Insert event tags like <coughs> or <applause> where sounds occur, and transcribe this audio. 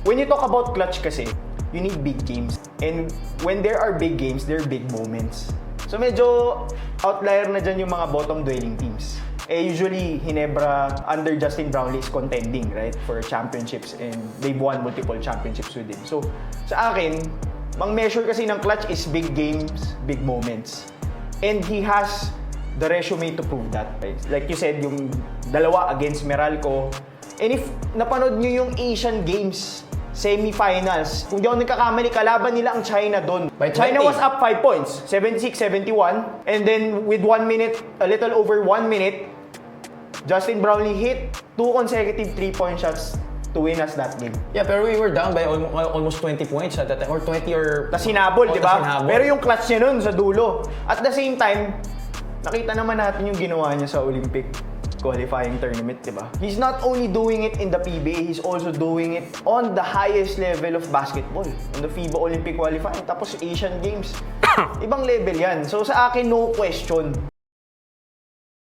When you talk about clutch kasi, you need big games. And when there are big games, there are big moments. So medyo outlier na dyan yung mga bottom dwelling teams. Eh usually, Hinebra under Justin Brownlee is contending, right? For championships and they've won multiple championships with him. So sa akin, mang measure kasi ng clutch is big games, big moments. And he has the resume to prove that. Right? Like you said, yung dalawa against Meralco. And if napanood nyo yung Asian Games semifinals, kung di ako nagkakamali, kalaban nila ang China doon. By China 20. was up 5 points, 76-71. And then with 1 minute, a little over 1 minute, Justin Brownlee hit two consecutive 3-point shots to win us that game. Yeah, pero we were down by almost, almost 20 points at that time. Or 20 or... Tapos hinabol, Oh, di ba? Pero yung clutch niya nun sa dulo. At the same time, nakita naman natin yung ginawa niya sa Olympic qualifying tournament, di ba? He's not only doing it in the PBA, he's also doing it on the highest level of basketball. On the FIBA Olympic qualifying, tapos Asian Games. <coughs> Ibang level yan. So sa akin, no question